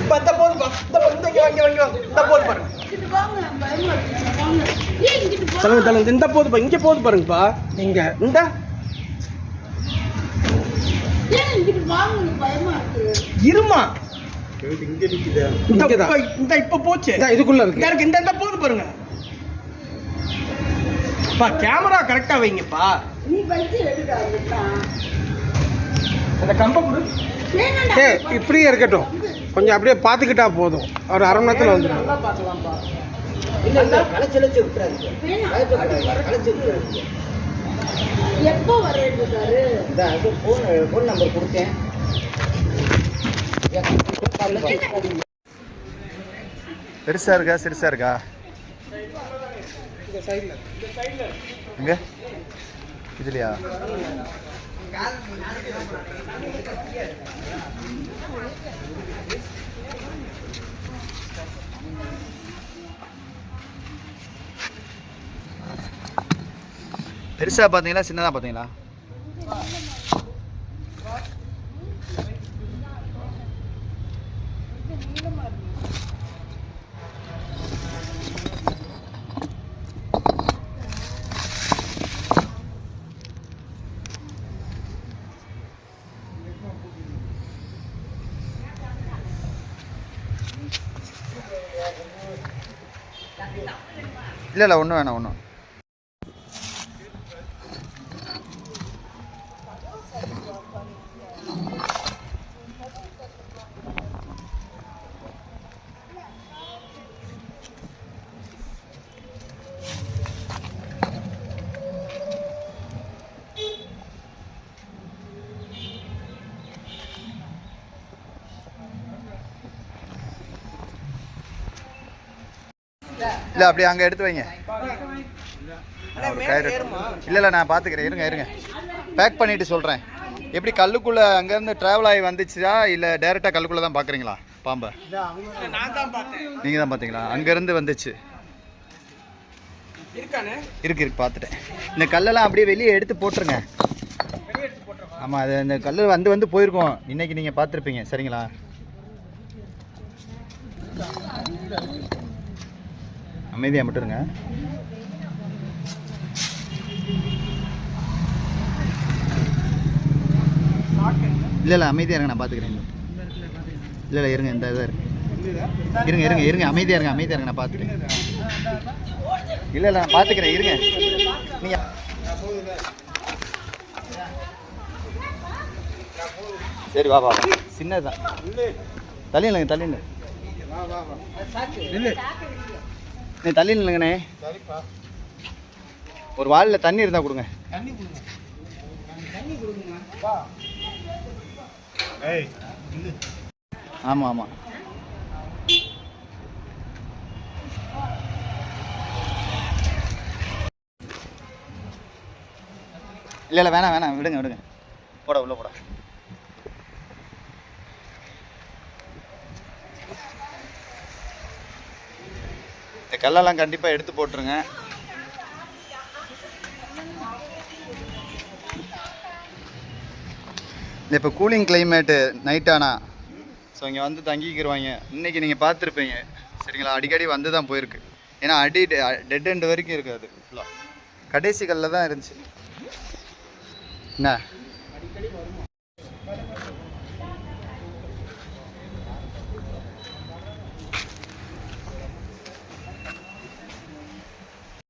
இப்ப இந்த போதுப்பா இந்த போ- இந்த இங்க வாங்க வாங்க இந்த போது பாருங்க. சொல்லுங்க சொல்லுங்க இந்த போதுப்பா இங்க போது பாருங்கப்பா. இங்க. இந்த. இருமா? இங்க நிக்குதா. இந்த. இப்ப- இந்த இப்ப போச்சு. இதுக்குள்ள இந்த இருக்கு இந்த போது பாருங்க. பா கேமரா கரெக்டா வைங்கப்பா. நீ வச்சு எடுடா. அந்த கம்ப கொடு. ஏ இப்படியே இருக்கட்டும். கொஞ்சம் அப்படியே பார்த்துக்கிட்டா போதும். ஒரு அரை மணி நேரத்தில் வந்துடும் பார்க்கலாம்ப்பா இல்ல களைச்சலச்சு விட்டுறாதீங்க. எப்போ வரேன்றாரு இந்த அது ஃபோன் ஃபோன் நம்பர் கொடுத்தேன். பெருசா இருக்கா? சிறுசா இருக்கா? எங்க இதுலயா? பெருசா பாத்தீங்களா சின்னதா பாத்தீங்களா இல்லை இல்லை ஒன்றும் வேணாம் ஒன்றும் இல்ல அப்படியே அங்க எடுத்து வைங்க. ஒரு கயிறு இல்ல இல்ல நான் பாத்துக்கிறேன். இருங்க இருங்க. பேக் பண்ணிட்டு சொல்றேன். எப்படி கல்லுக்குள்ள அங்க இருந்து டிராவல் ஆகி வந்துச்சா இல்ல டைரக்டா கல்லுக்குள்ள தான் பாக்குறீங்களா? பாம்பை. நான் தான் பார்த்தேன் நீங்க தான் பாத்தீங்களா? அங்க இருந்து வந்துச்சு இருக்கு இருக்கு பார்த்துட்டேன் இந்த கல்லெல்லாம் அப்படியே வெளியே எடுத்து போட்டுருங்க. ஆமாம் அது அந்த கல் வந்து வந்து போயிருக்கோம். இன்னைக்கு நீங்கள் பார்த்துருப்பீங்க சரிங்களா? அமைதியாக மட்டும் இருங்க. இல்லை இல்லை அமைதியாக இருங்க நான் பார்த்துக்கிறேன் இல்லை இல்லை இருங்க இந்த இதாக இருக்கு. இருங்க இருங்க இருங்க அமைதியாக இருங்க அமைதியாக இருங்க நான் பார்த்துக்கிறேன் இல்லை இல்லை நான் பார்த்துக்கிறேன் இருங்க. நீங்கள் சரி வா வா வா. சின்னது தான் நீ தள்ளி இல்லைங்கண்ணே ஒரு வாளில் தண்ணி இருந்தால் கொடுங்க. தண்ணி கொடுங்க. தண்ணி கொடுங்க ஆமாம் ஆமாம் இல்லை இல்லை வேணாம் வேணாம். விடுங்க விடுங்க. போட உள்ள போட. இந்த கல்லெல்லாம் கண்டிப்பாக எடுத்து போட்டுருங்க. இந்த இப்போ கூலிங் கிளைமேட்டு நைட் ஆனா ஸோ இங்கே வந்து தங்கிக்கிடுவாங்க இன்னைக்கு நீங்கள் பார்த்துருப்பீங்க. சரிங்களா? அடிக்கடி வந்து தான் போயிருக்கு. ஏன்னா அடி டெட் எண்ட் வரைக்கும் இருக்காது ஃபுல்லாக கடைசி கல்லில் தான் இருந்துச்சு. என்ன?